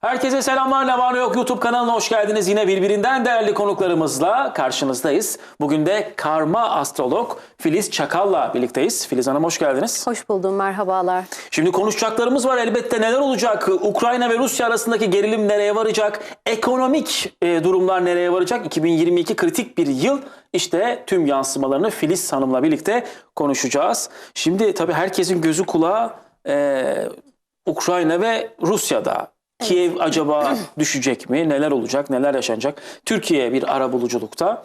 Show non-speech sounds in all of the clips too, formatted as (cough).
Herkese selamlar. Ne var ne yok YouTube kanalına hoş geldiniz. Yine birbirinden değerli konuklarımızla karşınızdayız. Bugün de karma astrolog Filiz Çakal'la birlikteyiz. Filiz Hanım hoş geldiniz. Hoş buldum, merhabalar. Şimdi konuşacaklarımız var elbette neler olacak? Ukrayna ve Rusya arasındaki gerilim nereye varacak? Ekonomik e, durumlar nereye varacak? 2022 kritik bir yıl. İşte tüm yansımalarını Filiz Hanım'la birlikte konuşacağız. Şimdi tabii herkesin gözü kulağı e, Ukrayna ve Rusya'da. Kiev acaba düşecek mi? Neler olacak? Neler yaşanacak? Türkiye bir ara buluculukta.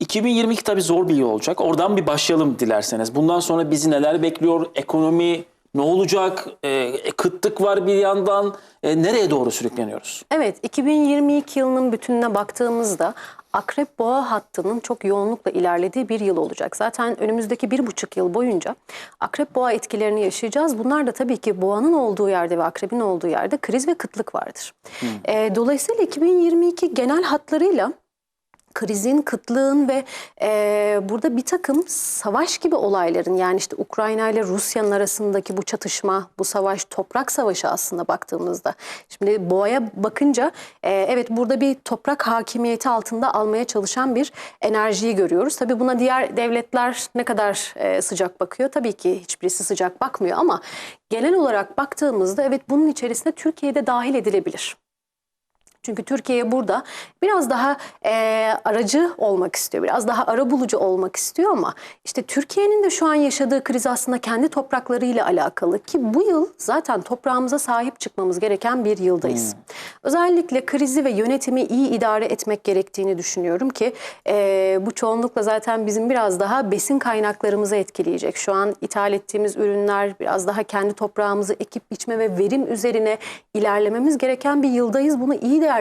2022 tabii zor bir yıl olacak. Oradan bir başlayalım dilerseniz. Bundan sonra bizi neler bekliyor? Ekonomi ne olacak? E, kıtlık var bir yandan. E, nereye doğru sürükleniyoruz? Evet, 2022 yılının bütününe baktığımızda Akrep Boğa hattının çok yoğunlukla ilerlediği bir yıl olacak. Zaten önümüzdeki bir buçuk yıl boyunca Akrep Boğa etkilerini yaşayacağız. Bunlar da tabii ki Boğa'nın olduğu yerde ve Akrep'in olduğu yerde kriz ve kıtlık vardır. Ee, dolayısıyla 2022 genel hatlarıyla krizin, kıtlığın ve e, burada bir takım savaş gibi olayların yani işte Ukrayna ile Rusya'nın arasındaki bu çatışma, bu savaş toprak savaşı aslında baktığımızda. Şimdi boğaya bakınca e, evet burada bir toprak hakimiyeti altında almaya çalışan bir enerjiyi görüyoruz. Tabii buna diğer devletler ne kadar e, sıcak bakıyor? Tabii ki hiçbirisi sıcak bakmıyor ama genel olarak baktığımızda evet bunun içerisine Türkiye'de dahil edilebilir. Çünkü Türkiye burada biraz daha e, aracı olmak istiyor, biraz daha arabulucu olmak istiyor ama işte Türkiye'nin de şu an yaşadığı kriz aslında kendi topraklarıyla alakalı ki bu yıl zaten toprağımıza sahip çıkmamız gereken bir yıldayız. Özellikle krizi ve yönetimi iyi idare etmek gerektiğini düşünüyorum ki e, bu çoğunlukla zaten bizim biraz daha besin kaynaklarımızı etkileyecek. Şu an ithal ettiğimiz ürünler biraz daha kendi toprağımızı ekip biçme ve verim üzerine ilerlememiz gereken bir yıldayız. Bunu iyi değerlendirmek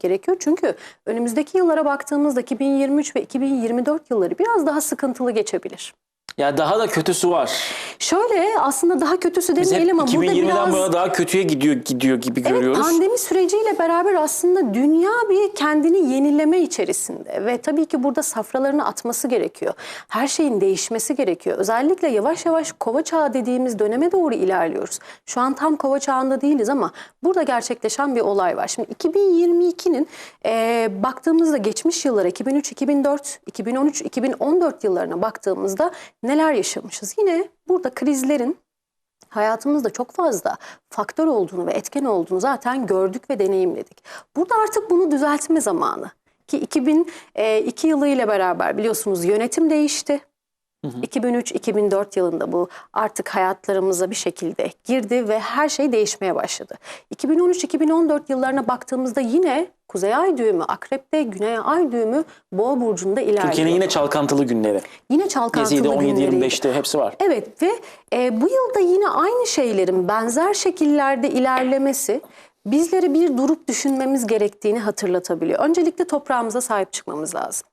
gerekiyor. Çünkü önümüzdeki yıllara baktığımızda 2023 ve 2024 yılları biraz daha sıkıntılı geçebilir. Ya daha da kötüsü var. Şöyle aslında daha kötüsü demeyelim ama burada 2020'den biraz... bu yana daha kötüye gidiyor gidiyor gibi Evet görüyoruz. pandemi süreciyle beraber aslında dünya bir kendini yenileme içerisinde ve tabii ki burada safralarını atması gerekiyor. Her şeyin değişmesi gerekiyor. Özellikle yavaş yavaş kova çağı dediğimiz döneme doğru ilerliyoruz. Şu an tam kova çağında değiliz ama burada gerçekleşen bir olay var. Şimdi 2022'nin e, baktığımızda geçmiş yıllara 2003, 2004, 2013, 2014 yıllarına baktığımızda neler yaşamışız? Yine burada krizlerin hayatımızda çok fazla faktör olduğunu ve etken olduğunu zaten gördük ve deneyimledik. Burada artık bunu düzeltme zamanı. Ki 2002 yılıyla beraber biliyorsunuz yönetim değişti. 2003-2004 yılında bu artık hayatlarımıza bir şekilde girdi ve her şey değişmeye başladı. 2013-2014 yıllarına baktığımızda yine Kuzey Ay düğümü Akrep'te, Güney Ay düğümü Boğa burcunda ilerliyor. Türkiye'nin yine çalkantılı günleri. yine çalkantılı Gezi'de günleriydi. 17-25'te hepsi var. Evet ve e, bu yılda yine aynı şeylerin benzer şekillerde ilerlemesi bizlere bir durup düşünmemiz gerektiğini hatırlatabiliyor. Öncelikle toprağımıza sahip çıkmamız lazım.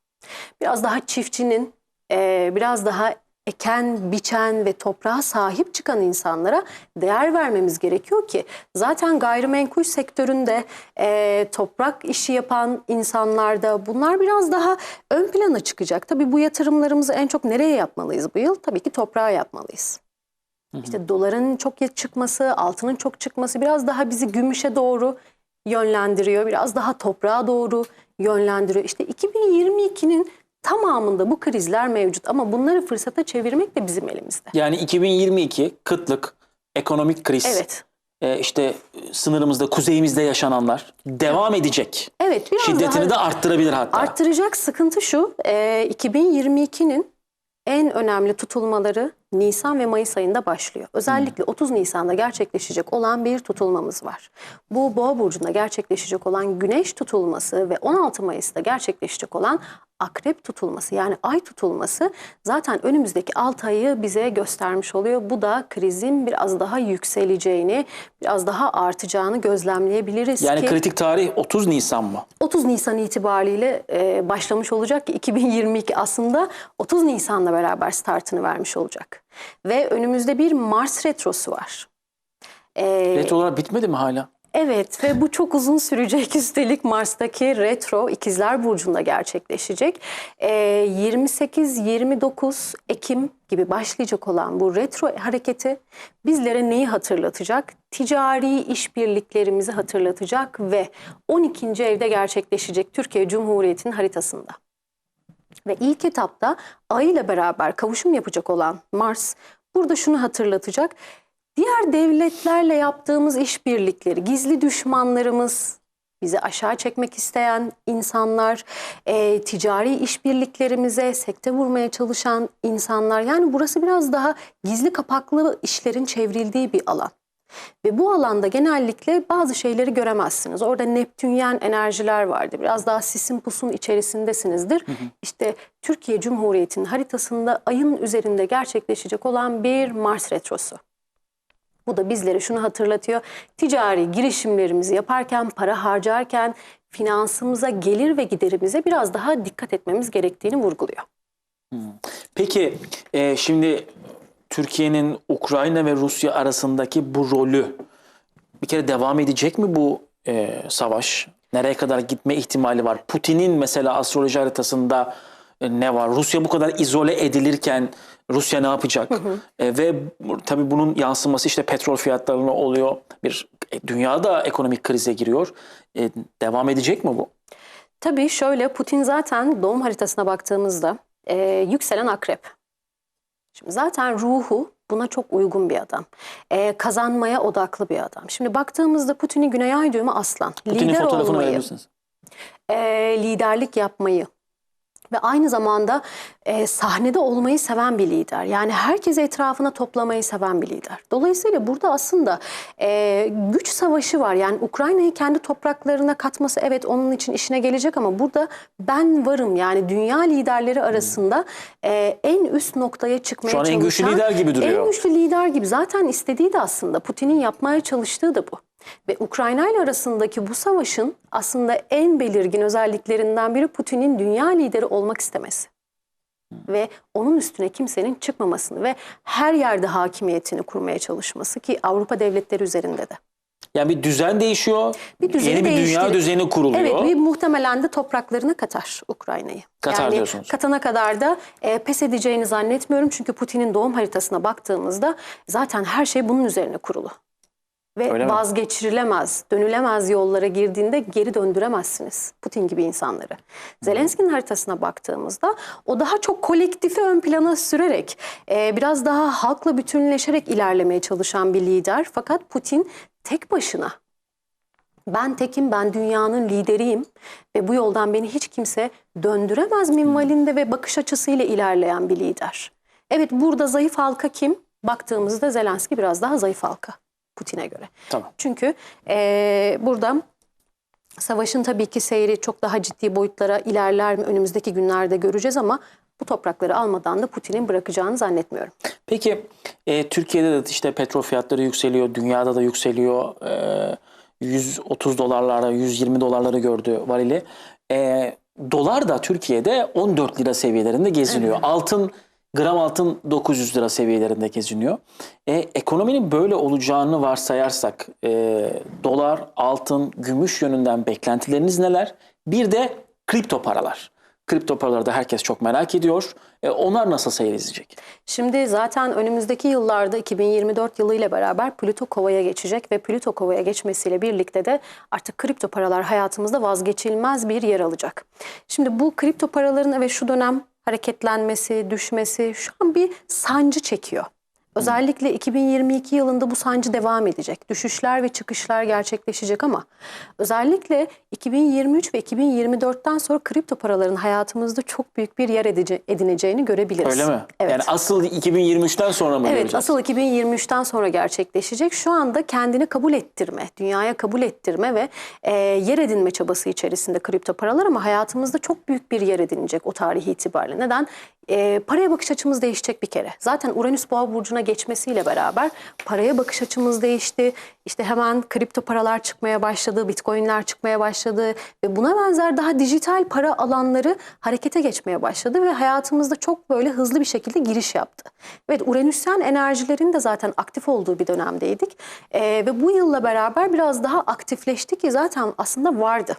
Biraz daha çiftçinin, e, biraz daha eken, biçen ve toprağa sahip çıkan insanlara değer vermemiz gerekiyor ki zaten gayrimenkul sektöründe e, toprak işi yapan insanlarda bunlar biraz daha ön plana çıkacak. Tabii bu yatırımlarımızı en çok nereye yapmalıyız bu yıl? Tabii ki toprağa yapmalıyız. İşte doların çok çıkması, altının çok çıkması biraz daha bizi gümüşe doğru yönlendiriyor. Biraz daha toprağa doğru yönlendiriyor. İşte 2022'nin tamamında bu krizler mevcut ama bunları fırsata çevirmek de bizim elimizde. Yani 2022 kıtlık, ekonomik kriz, Evet. e, işte e, sınırımızda, kuzeyimizde yaşananlar devam edecek. Evet biraz Şiddetini daha de arttırabilir hatta. arttıracak sıkıntı şu. e, 2022'nin en önemli tutulmaları Nisan ve Mayıs ayında başlıyor. Özellikle 30 Nisan'da gerçekleşecek olan bir tutulmamız var. Bu Boğa burcunda gerçekleşecek olan Güneş tutulması ve 16 Mayıs'ta gerçekleşecek olan Akrep tutulması yani ay tutulması zaten önümüzdeki 6 ayı bize göstermiş oluyor. Bu da krizin biraz daha yükseleceğini, biraz daha artacağını gözlemleyebiliriz yani ki kritik tarih 30 Nisan mı? 30 Nisan itibariyle e, başlamış olacak ki 2022 aslında 30 Nisan'la beraber startını vermiş olacak. Ve önümüzde bir Mars retrosu var. E, Retrolar bitmedi mi hala? Evet ve bu çok uzun sürecek. (laughs) Üstelik Mars'taki retro İkizler Burcu'nda gerçekleşecek. Ee, 28-29 Ekim gibi başlayacak olan bu retro hareketi bizlere neyi hatırlatacak? Ticari işbirliklerimizi hatırlatacak ve 12. evde gerçekleşecek Türkiye Cumhuriyeti'nin haritasında. Ve ilk etapta Ay ile beraber kavuşum yapacak olan Mars burada şunu hatırlatacak. Diğer devletlerle yaptığımız işbirlikleri, gizli düşmanlarımız, bizi aşağı çekmek isteyen insanlar, e, ticari işbirliklerimize sekte vurmaya çalışan insanlar. Yani burası biraz daha gizli kapaklı işlerin çevrildiği bir alan. Ve bu alanda genellikle bazı şeyleri göremezsiniz. Orada Neptünyen enerjiler vardı. Biraz daha sisin pusun içerisindesinizdir. İşte Türkiye Cumhuriyeti'nin haritasında ayın üzerinde gerçekleşecek olan bir Mars retrosu. Bu da bizlere şunu hatırlatıyor. Ticari girişimlerimizi yaparken, para harcarken finansımıza, gelir ve giderimize biraz daha dikkat etmemiz gerektiğini vurguluyor. Peki e, şimdi Türkiye'nin Ukrayna ve Rusya arasındaki bu rolü bir kere devam edecek mi bu e, savaş? Nereye kadar gitme ihtimali var? Putin'in mesela astroloji haritasında e, ne var? Rusya bu kadar izole edilirken Rusya ne yapacak? E, ve tabii bunun yansıması işte petrol fiyatlarına oluyor. Bir e, dünyada ekonomik krize giriyor. E, devam edecek mi bu? Tabii şöyle Putin zaten doğum haritasına baktığımızda e, yükselen akrep. Şimdi zaten ruhu buna çok uygun bir adam. E, kazanmaya odaklı bir adam. Şimdi baktığımızda Putin'in Güney Ay düğümü aslan. Putin'in Lider fotoğrafını olmayı, verebilirsiniz. e, liderlik yapmayı ve aynı zamanda e, sahnede olmayı seven bir lider. Yani herkesi etrafına toplamayı seven bir lider. Dolayısıyla burada aslında e, güç savaşı var. Yani Ukrayna'yı kendi topraklarına katması evet onun için işine gelecek ama burada ben varım. Yani dünya liderleri arasında e, en üst noktaya çıkmaya Şu an en güçlü çalışan- lider gibi duruyor. En güçlü lider gibi. Zaten istediği de aslında Putin'in yapmaya çalıştığı da bu. Ve Ukrayna ile arasındaki bu savaşın aslında en belirgin özelliklerinden biri Putin'in dünya lideri olmak istemesi. Ve onun üstüne kimsenin çıkmamasını ve her yerde hakimiyetini kurmaya çalışması ki Avrupa devletleri üzerinde de. Yani bir düzen değişiyor. Bir düzeni yeni bir dünya düzeni kuruluyor. Evet bir muhtemelen de topraklarına katar Ukrayna'yı. Katar yani diyorsunuz. katana kadar da e, pes edeceğini zannetmiyorum. Çünkü Putin'in doğum haritasına baktığımızda zaten her şey bunun üzerine kurulu. Ve Öyle mi? vazgeçirilemez, dönülemez yollara girdiğinde geri döndüremezsiniz Putin gibi insanları. Zelenski'nin haritasına baktığımızda o daha çok kolektifi ön plana sürerek, e, biraz daha halkla bütünleşerek ilerlemeye çalışan bir lider. Fakat Putin tek başına ben tekim, ben dünyanın lideriyim ve bu yoldan beni hiç kimse döndüremez minvalinde ve bakış açısıyla ilerleyen bir lider. Evet burada zayıf halka kim? Baktığımızda Zelenski biraz daha zayıf halka Putin'e göre. Tamam. Çünkü eee, burada savaşın tabii ki seyri çok daha ciddi boyutlara ilerler mi önümüzdeki günlerde göreceğiz ama bu toprakları almadan da Putin'in bırakacağını zannetmiyorum. Peki e, Türkiye'de de işte petrol fiyatları yükseliyor, dünyada da yükseliyor. E, 130 dolarlara, 120 dolarları gördü varili. E, dolar da Türkiye'de 14 lira seviyelerinde geziniyor. Altın, gram altın 900 lira seviyelerinde geziniyor. E, ekonominin böyle olacağını varsayarsak e, dolar, altın, gümüş yönünden beklentileriniz neler? Bir de kripto paralar. Kripto paraları da herkes çok merak ediyor. E, onlar nasıl seyir izleyecek? Şimdi zaten önümüzdeki yıllarda 2024 yılı ile beraber Plüto Kova'ya geçecek ve Plüto Kova'ya geçmesiyle birlikte de artık kripto paralar hayatımızda vazgeçilmez bir yer alacak. Şimdi bu kripto paraların evet şu dönem hareketlenmesi, düşmesi şu an bir sancı çekiyor. Özellikle 2022 yılında bu sancı devam edecek. Düşüşler ve çıkışlar gerçekleşecek ama özellikle 2023 ve 2024'ten sonra kripto paraların hayatımızda çok büyük bir yer edineceğini görebiliriz. Öyle mi? Evet. Yani asıl 2023'ten sonra mı Evet göreceğiz? asıl 2023'ten sonra gerçekleşecek. Şu anda kendini kabul ettirme, dünyaya kabul ettirme ve e, yer edinme çabası içerisinde kripto paralar ama hayatımızda çok büyük bir yer edinecek o tarihi itibariyle. Neden? E, paraya bakış açımız değişecek bir kere. Zaten Uranüs Boğa burcuna geçmesiyle beraber paraya bakış açımız değişti. İşte hemen kripto paralar çıkmaya başladı, bitcoinler çıkmaya başladı ve buna benzer daha dijital para alanları harekete geçmeye başladı ve hayatımızda çok böyle hızlı bir şekilde giriş yaptı. Evet Uranüsyen enerjilerin de zaten aktif olduğu bir dönemdeydik Ee, ve bu yılla beraber biraz daha aktifleşti ki zaten aslında vardı.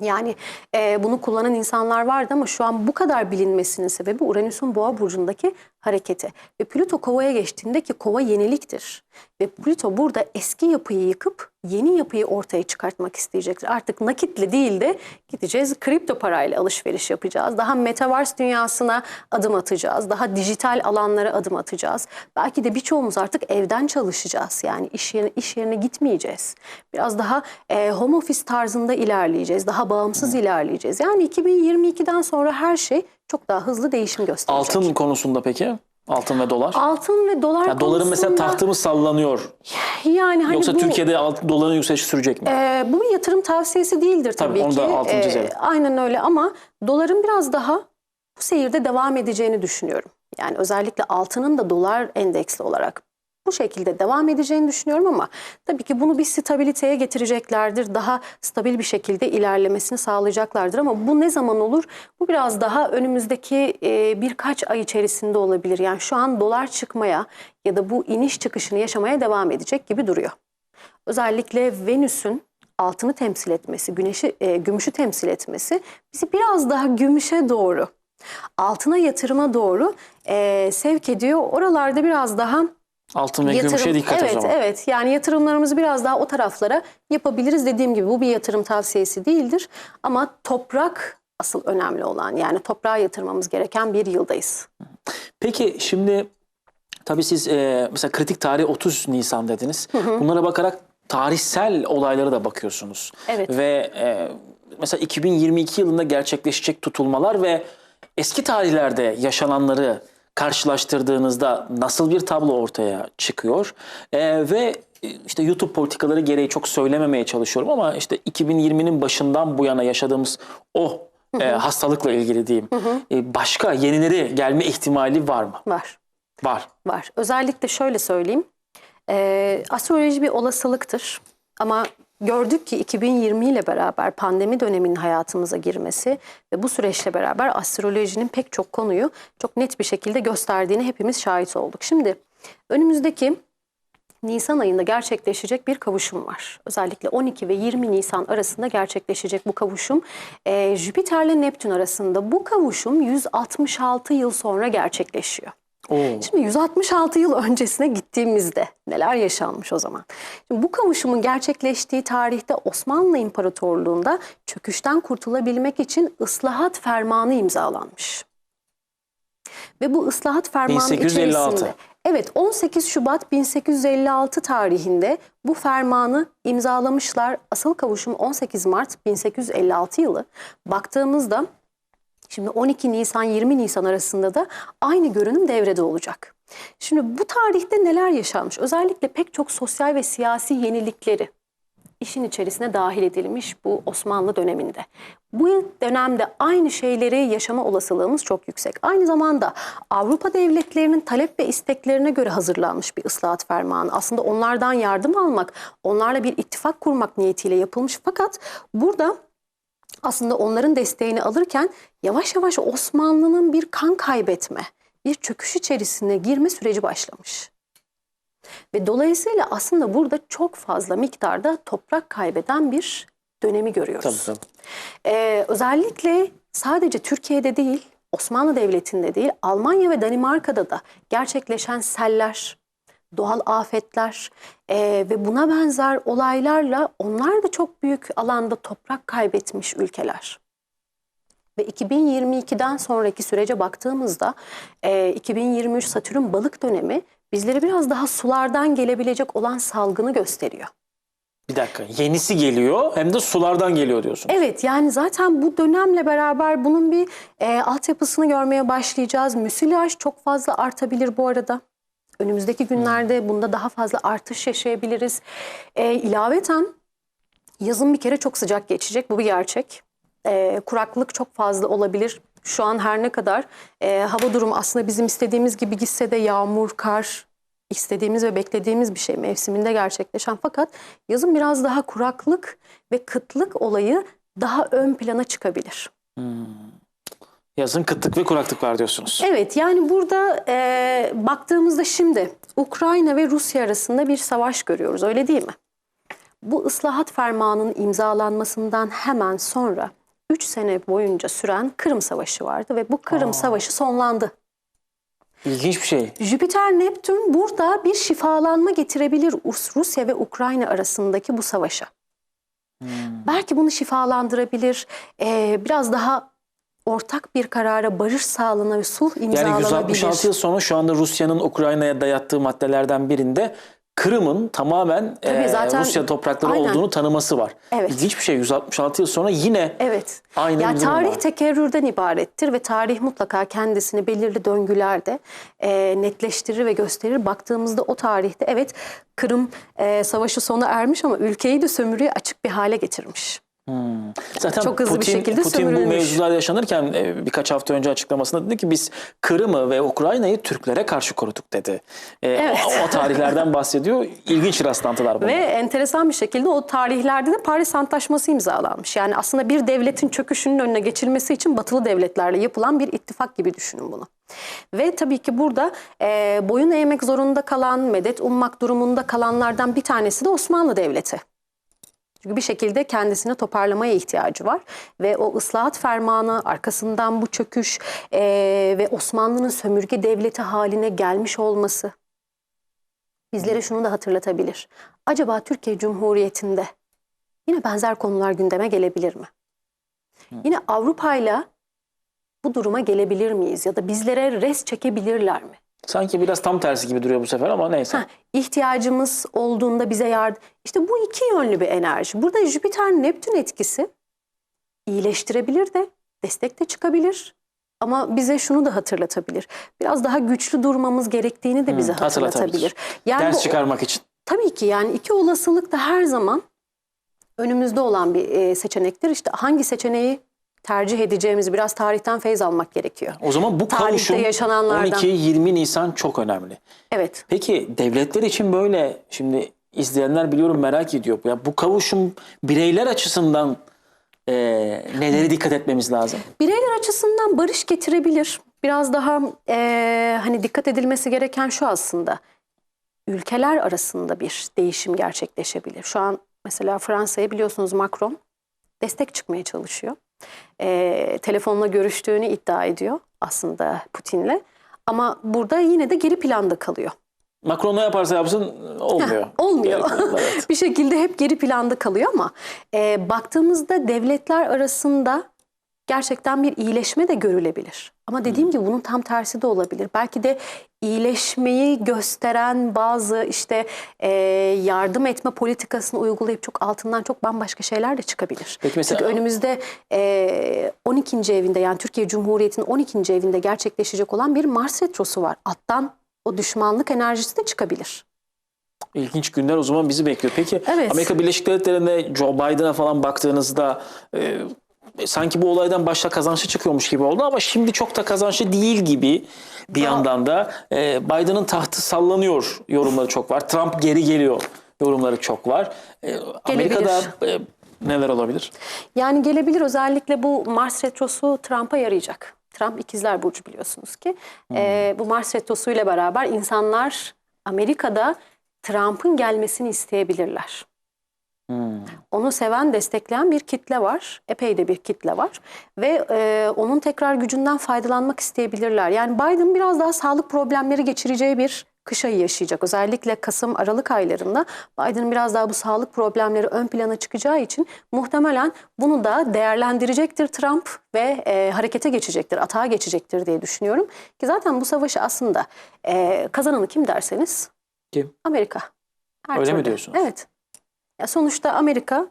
Yani e, bunu kullanan insanlar vardı ama şu an bu kadar bilinmesinin sebebi Uranüs'ün boğa burcundaki hareketi. Ve Plüto kovaya geçtiğinde ki kova yeniliktir. Ve Plüto burada eski yapıyı yıkıp yeni yapıyı ortaya çıkartmak isteyecektir. Artık nakitle değil de gideceğiz kripto parayla alışveriş yapacağız. Daha metaverse dünyasına adım atacağız. Daha dijital alanlara adım atacağız. Belki de birçoğumuz artık evden çalışacağız. Yani iş yerine, iş yerine gitmeyeceğiz. Biraz daha e, home office tarzında ilerleyeceğiz. Daha bağımsız ilerleyeceğiz. Yani 2022'den sonra her şey çok daha hızlı değişim gösterecek. Altın konusunda peki? Altın ve dolar. Altın ve dolar Ya doların mesela konusunda- tahtı mı sallanıyor? yani hani Yoksa bu, Türkiye'de alt- doların yükselişi sürecek mi? e, bu bir yatırım tavsiyesi değildir Tabii, tabii, onu ki. da altını çizelim. aynen öyle ama doların biraz daha bu seyirde devam edeceğini düşünüyorum. Yani özellikle altının da dolar endeksli olarak bu şekilde devam edeceğini düşünüyorum ama tabii ki bunu bir stabiliteye getireceklerdir. Daha stabil bir şekilde ilerlemesini sağlayacaklardır ama bu ne zaman olur? Bu biraz daha önümüzdeki e, birkaç ay içerisinde olabilir. Yani şu an dolar çıkmaya ya da bu iniş çıkışını yaşamaya devam edecek gibi duruyor. Özellikle Venüs'ün altını temsil etmesi, güneşi, e, gümüşü temsil etmesi bizi biraz daha gümüşe doğru, altına yatırıma doğru e, sevk ediyor. Oralarda biraz daha Altın ve yatırım, gümüşe dikkat evet, o zaman. Evet, yani yatırımlarımızı biraz daha o taraflara yapabiliriz. Dediğim gibi bu bir yatırım tavsiyesi değildir. Ama toprak asıl önemli olan yani toprağa yatırmamız gereken bir yıldayız. Peki şimdi tabii siz e, mesela kritik tarih 30 Nisan dediniz. Bunlara bakarak tarihsel olaylara da bakıyorsunuz. Evet. Ve e, mesela 2022 yılında gerçekleşecek tutulmalar ve eski tarihlerde yaşananları karşılaştırdığınızda nasıl bir tablo ortaya çıkıyor? E, ve işte YouTube politikaları gereği çok söylememeye çalışıyorum ama işte 2020'nin başından bu yana yaşadığımız o e, hastalıkla ilgili diyeyim. E, başka yenileri gelme ihtimali var mı? Var. Var. Var. Özellikle şöyle söyleyeyim. Ee, astroloji bir olasılıktır. Ama gördük ki 2020 ile beraber pandemi döneminin hayatımıza girmesi ve bu süreçle beraber astrolojinin pek çok konuyu çok net bir şekilde gösterdiğini hepimiz şahit olduk. Şimdi önümüzdeki Nisan ayında gerçekleşecek bir kavuşum var. Özellikle 12 ve 20 Nisan arasında gerçekleşecek bu kavuşum e, Jüpiter'le Neptün arasında. Bu kavuşum 166 yıl sonra gerçekleşiyor. Oo. Şimdi 166 yıl öncesine gittiğimizde neler yaşanmış o zaman? Şimdi bu kavuşumun gerçekleştiği tarihte Osmanlı İmparatorluğu'nda çöküşten kurtulabilmek için ıslahat fermanı imzalanmış. Ve bu ıslahat fermanı 1856. içerisinde Evet 18 Şubat 1856 tarihinde bu fermanı imzalamışlar. Asıl kavuşum 18 Mart 1856 yılı. Baktığımızda Şimdi 12 Nisan 20 Nisan arasında da aynı görünüm devrede olacak. Şimdi bu tarihte neler yaşanmış? Özellikle pek çok sosyal ve siyasi yenilikleri işin içerisine dahil edilmiş bu Osmanlı döneminde. Bu dönemde aynı şeyleri yaşama olasılığımız çok yüksek. Aynı zamanda Avrupa devletlerinin talep ve isteklerine göre hazırlanmış bir ıslahat fermanı. Aslında onlardan yardım almak, onlarla bir ittifak kurmak niyetiyle yapılmış. Fakat burada aslında onların desteğini alırken yavaş yavaş Osmanlı'nın bir kan kaybetme, bir çöküş içerisine girme süreci başlamış. Ve dolayısıyla aslında burada çok fazla miktarda toprak kaybeden bir dönemi görüyoruz. Tabii tabii. Ee, özellikle sadece Türkiye'de değil, Osmanlı Devleti'nde değil, Almanya ve Danimarka'da da gerçekleşen seller, doğal afetler e, ve buna benzer olaylarla onlar da çok büyük alanda toprak kaybetmiş ülkeler. Ve 2022'den sonraki sürece baktığımızda e, 2023 Satürn balık dönemi bizlere biraz daha sulardan gelebilecek olan salgını gösteriyor. Bir dakika. Yenisi geliyor hem de sulardan geliyor diyorsun. Evet yani zaten bu dönemle beraber bunun bir e, altyapısını görmeye başlayacağız. Müsilaj çok fazla artabilir bu arada. Önümüzdeki günlerde bunda daha fazla artış yaşayabiliriz. E, ilaveten yazın bir kere çok sıcak geçecek bu bir gerçek. E, kuraklık çok fazla olabilir. Şu an her ne kadar e, hava durumu aslında bizim istediğimiz gibi gitse de yağmur, kar istediğimiz ve beklediğimiz bir şey mevsiminde gerçekleşen fakat yazın biraz daha kuraklık ve kıtlık olayı daha ön plana çıkabilir. Yazın kıtlık ve kuraklık var diyorsunuz. Evet yani burada e, baktığımızda şimdi Ukrayna ve Rusya arasında bir savaş görüyoruz öyle değil mi? Bu ıslahat fermanının imzalanmasından hemen sonra 3 sene boyunca süren Kırım Savaşı vardı ve bu Kırım Savaşı sonlandı. İlginç bir şey. Jüpiter Neptün burada bir şifalanma getirebilir Rus- Rusya ve Ukrayna arasındaki bu savaşa. Belki bunu şifalandırabilir, e, biraz daha ortak bir karara barış sağlanabilir, sulh Yani imzalanabilir. 166 yıl sonra şu anda Rusya'nın Ukrayna'ya dayattığı maddelerden birinde Kırım'ın tamamen Tabii e, zaten- Rusya toprakları Aynen. olduğunu tanıması var. Evet. İlginç bir şey 166 yıl sonra yine Evet. Aynen ya bir durum tarih var. tekerrürden ibarettir ve tarih mutlaka kendisini belirli döngülerde e, netleştirir ve gösterir. Baktığımızda o tarihte evet Kırım e, savaşı sona ermiş ama ülkeyi de sömürüye açık bir hale getirmiş. Zaten Çok hızlı bir Putin, şekilde Putin bu mevzular yaşanırken e, birkaç hafta önce açıklamasında dedi ki biz Kırım'ı ve Ukrayna'yı Türklere karşı koruduk dedi. E, Evet. o, o tarihlerden bahsediyor. (laughs) İlginç rastlantılar bunlar. Ve enteresan bir şekilde o tarihlerde de Paris Antlaşması imzalanmış. Yani aslında bir devletin çöküşünün önüne geçilmesi için batılı devletlerle yapılan bir ittifak gibi düşünün bunu. Ve tabii ki burada e, boyun eğmek zorunda kalan, medet ummak durumunda kalanlardan bir tanesi de Osmanlı Devleti. Çünkü bir şekilde kendisini toparlamaya ihtiyacı var. Ve o ıslahat fermanı, arkasından bu çöküş e, ve Osmanlı'nın sömürge devleti haline gelmiş olması bizlere şunu da hatırlatabilir. Acaba Türkiye Cumhuriyeti'nde yine benzer konular gündeme gelebilir mi? Yine Avrupa'yla bu duruma gelebilir miyiz? Ya da bizlere res çekebilirler mi? Sanki biraz tam tersi gibi duruyor bu sefer ama neyse. Heh, ihtiyacımız olduğunda bize yardım... İşte bu iki yönlü bir enerji. Burada Jüpiter-Neptün etkisi iyileştirebilir de, destek de çıkabilir. Ama bize şunu da hatırlatabilir. Biraz daha güçlü durmamız gerektiğini de bize Hmm, hatırlatabilir. hatırlatabilir. Yani Ders bu- çıkarmak için. Tabii ki yani iki olasılık da her zaman önümüzde olan bir e, seçenektir. İşte hangi seçeneği tercih edeceğimizi biraz tarihten feyz almak gerekiyor. O zaman bu Tarihte kavuşum yaşananlardan. 12-20 Nisan çok önemli. Evet. Peki devletler için böyle şimdi izleyenler biliyorum merak ediyor. Ya bu kavuşum bireyler açısından e, neleri dikkat etmemiz lazım? Bireyler açısından barış getirebilir. Biraz daha e, hani dikkat edilmesi gereken şu aslında. Ülkeler arasında bir değişim gerçekleşebilir. Şu an mesela Fransa'ya biliyorsunuz Macron destek çıkmaya çalışıyor. E, telefonla görüştüğünü iddia ediyor aslında Putin'le. Ama burada yine de geri planda kalıyor. Macron ne yaparsa yapsın olmuyor. Olmuyor. Evet. (laughs) bir şekilde hep geri planda kalıyor ama e, baktığımızda devletler arasında gerçekten bir iyileşme de görülebilir. Ama dediğim gibi bunun tam tersi de olabilir. Belki de iyileşmeyi gösteren bazı işte e, yardım etme politikasını uygulayıp çok altından çok bambaşka şeyler de çıkabilir. Peki mesela- Çünkü önümüzde e, 12. evinde yani Türkiye Cumhuriyeti'nin 12. evinde gerçekleşecek olan bir Mars retrosu var. Alttan o düşmanlık enerjisi de çıkabilir. İlginç günler o zaman bizi bekliyor. Peki Evet. Amerika Birleşik Devletleri'nde Joe Biden'a falan baktığınızda e, sanki bu olaydan başta kazançlı çıkıyormuş gibi oldu ama şimdi çok da kazançlı değil gibi bir yandan da e, Biden'ın tahtı sallanıyor yorumları çok var. Trump geri geliyor yorumları çok var. E, Amerika'da e, neler olabilir? Yani gelebilir özellikle bu Mars retrosu Trump'a yarayacak. Trump ikizler burcu biliyorsunuz ki. Ee, bu Mars retrosuyla beraber insanlar Amerika'da Trump'ın gelmesini isteyebilirler. Onu seven, destekleyen bir kitle var. Epey de bir kitle var. Ve e, onun tekrar gücünden faydalanmak isteyebilirler. Yani Biden biraz daha sağlık problemleri geçireceği bir kış ayı yaşayacak. Özellikle Kasım, Aralık aylarında Biden'ın biraz daha bu sağlık problemleri ön plana çıkacağı için muhtemelen bunu da değerlendirecektir Trump ve e, harekete geçecektir, atağa geçecektir diye düşünüyorum. Ki zaten bu savaşı aslında e, kazananı kim derseniz Kim? Amerika. Her Öyle mi türlü. diyorsunuz? Evet. Ya sonuçta Amerika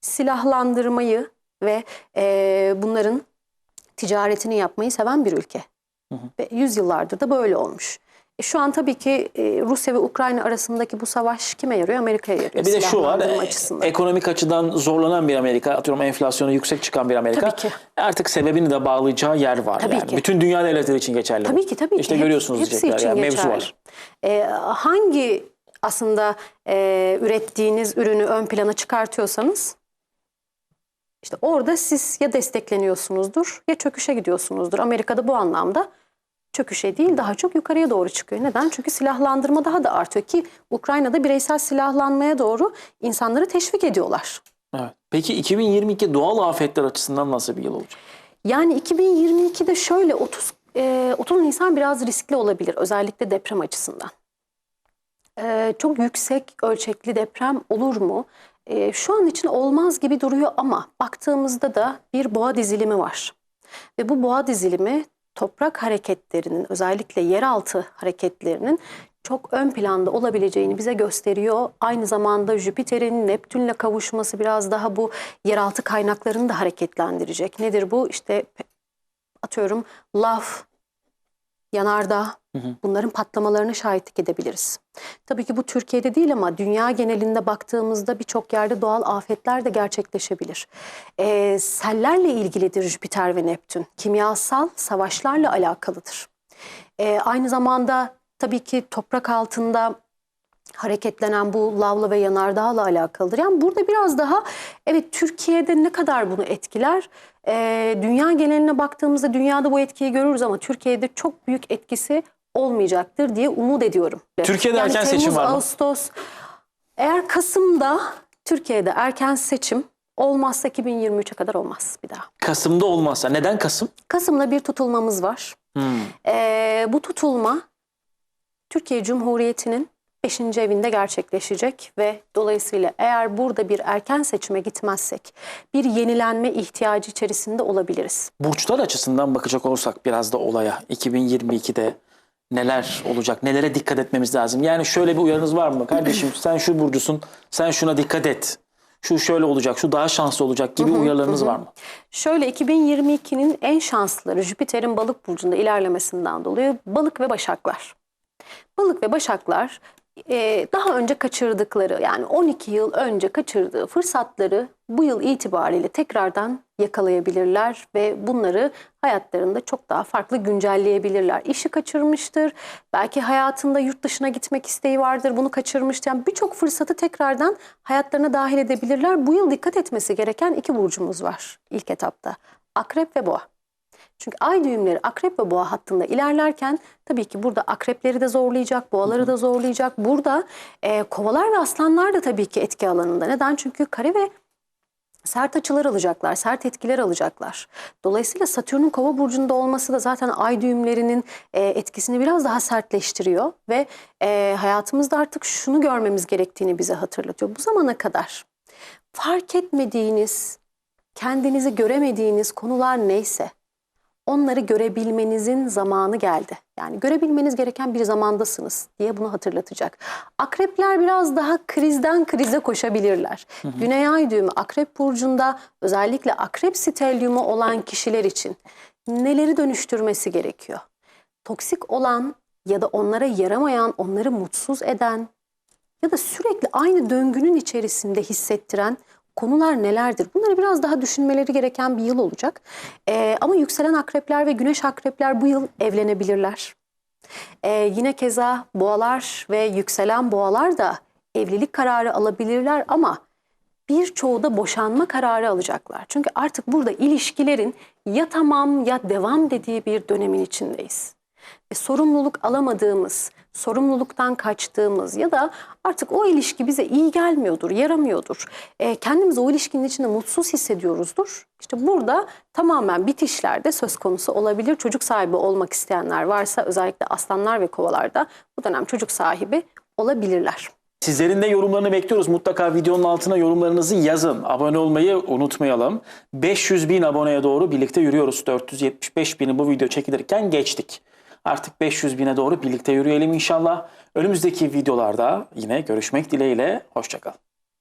silahlandırmayı ve e, bunların ticaretini yapmayı seven bir ülke. Ve yüzyıllardır da böyle olmuş. E, Şu an tabii ki e, Rusya ve Ukrayna arasındaki bu savaş kime yarıyor? Amerika'ya yarıyor. E bir de şu var, e, açısından. ekonomik açıdan zorlanan bir Amerika, atıyorum enflasyonu yüksek çıkan bir Amerika. Tabii ki. Artık sebebini de bağlayacağı yer var Tabii yani. ki. Bütün dünya devletleri için geçerli. Tabii ki tabii ki. İşte Hep- görüyorsunuz hepsi diyecekler için yani mevzu geçerli. var. E, hangi aslında e, ürettiğiniz ürünü ön plana çıkartıyorsanız işte orada siz ya destekleniyorsunuzdur ya çöküşe gidiyorsunuzdur. Amerika'da bu anlamda çöküşe değil daha çok yukarıya doğru çıkıyor. Neden? Çünkü silahlandırma daha da artıyor ki Ukrayna'da bireysel silahlanmaya doğru insanları teşvik ediyorlar. Evet. Peki 2022 doğal afetler açısından nasıl bir yıl olacak? Yani 2022'de şöyle 30 e, 30 Nisan biraz riskli olabilir özellikle deprem açısından. E, çok yüksek ölçekli deprem olur mu? E, şu an için olmaz gibi duruyor ama baktığımızda da bir boğa dizilimi var. Ve bu boğa dizilimi toprak hareketlerinin özellikle yeraltı hareketlerinin çok ön planda olabileceğini bize gösteriyor. Aynı zamanda Jüpiter'in Neptün'le kavuşması biraz daha bu yeraltı kaynaklarını da hareketlendirecek. Nedir bu? İşte atıyorum lav, yanardağ bunların patlamalarına şahitlik edebiliriz. Tabii ki bu Türkiye'de değil ama dünya genelinde baktığımızda birçok yerde doğal afetler de gerçekleşebilir. Ee, sellerle ilgilidir Jüpiter ve Neptün. Kimyasal savaşlarla alakalıdır. Ee, aynı zamanda tabii ki toprak altında hareketlenen bu lavla ve yanardağla alakalıdır. Yani burada biraz daha evet Türkiye'de ne kadar bunu etkiler? Ee, dünya geneline baktığımızda dünyada bu etkiyi görürüz ama Türkiye'de çok büyük etkisi olmayacaktır diye umut ediyorum. Türkiye'de erken seçim Temmuz, var mı? Ağustos. Eğer Kasım'da Türkiye'de erken seçim olmazsa 2023'e kadar olmaz bir daha. Kasım'da olmazsa. Neden Kasım? Kasım'da bir tutulmamız var. Hmm. Ee, bu tutulma Türkiye Cumhuriyeti'nin 5. evinde gerçekleşecek ve dolayısıyla eğer burada bir erken seçime gitmezsek bir yenilenme ihtiyacı içerisinde olabiliriz. Burçlar açısından bakacak olursak biraz da olaya 2022'de neler olacak, nelere dikkat etmemiz lazım? Yani şöyle bir uyarınız var mı? Kardeşim (clears throat) sen şu burcusun, sen şuna dikkat et. Şu şöyle olacak, şu daha şanslı olacak gibi uyarılarınız var mı? Şöyle 2022'nin en şanslıları Jüpiter'in balık burcunda ilerlemesinden dolayı balık ve başaklar. Balık ve başaklar e, daha önce kaçırdıkları yani 12 yıl önce kaçırdığı fırsatları bu yıl itibariyle tekrardan yakalayabilirler ve bunları hayatlarında çok daha farklı güncelleyebilirler. İşi kaçırmıştır, belki hayatında yurt dışına gitmek isteği vardır, bunu kaçırmıştır. Yani birçok fırsatı tekrardan hayatlarına dahil edebilirler. Bu yıl dikkat etmesi gereken iki burcumuz var ilk etapta. Akrep ve boğa. Çünkü ay düğümleri akrep ve boğa hattında ilerlerken tabii ki burada akrepleri de zorlayacak, boğaları da zorlayacak. Burada e, kovalar ve aslanlar da tabii ki etki alanında. Neden? Çünkü kare ve sert açılar alacaklar, sert etkiler alacaklar. Dolayısıyla Satürn'ün kova burcunda olması da zaten ay düğümlerinin e, etkisini biraz daha sertleştiriyor ve e, hayatımızda artık şunu görmemiz gerektiğini bize hatırlatıyor. Bu zamana kadar fark etmediğiniz, kendinizi göremediğiniz konular neyse onları görebilmenizin zamanı geldi. Yani görebilmeniz gereken bir zamandasınız diye bunu hatırlatacak. Akrepler biraz daha krizden krize koşabilirler. Güney ay düğümü akrep burcunda özellikle akrep stelyumu olan kişiler için neleri dönüştürmesi gerekiyor? Toksik olan ya da onlara yaramayan, onları mutsuz eden ya da sürekli aynı döngünün içerisinde hissettiren konular nelerdir? Bunları biraz daha düşünmeleri gereken bir yıl olacak. Ee, ama yükselen akrepler ve güneş akrepler bu yıl evlenebilirler. Ee, yine keza boğalar ve yükselen boğalar da evlilik kararı alabilirler ama birçoğu da boşanma kararı alacaklar. Çünkü artık burada ilişkilerin ya tamam ya devam dediği bir dönemin içindeyiz ve sorumluluk alamadığımız, sorumluluktan kaçtığımız ya da artık o ilişki bize iyi gelmiyordur, yaramıyordur. E, kendimizi o ilişkinin içinde mutsuz hissediyoruzdur. İşte burada tamamen bitişler de söz konusu olabilir. Çocuk sahibi olmak isteyenler varsa özellikle aslanlar ve kovalarda bu dönem çocuk sahibi olabilirler. Sizlerin de yorumlarını bekliyoruz. Mutlaka videonun altına yorumlarınızı yazın. Abone olmayı unutmayalım. 500 bin aboneye doğru birlikte yürüyoruz. 475 bini bu video çekilirken geçtik. Artık 500 bine doğru birlikte yürüyelim inşallah. Önümüzdeki videolarda yine görüşmek dileğiyle. Hoşçakal.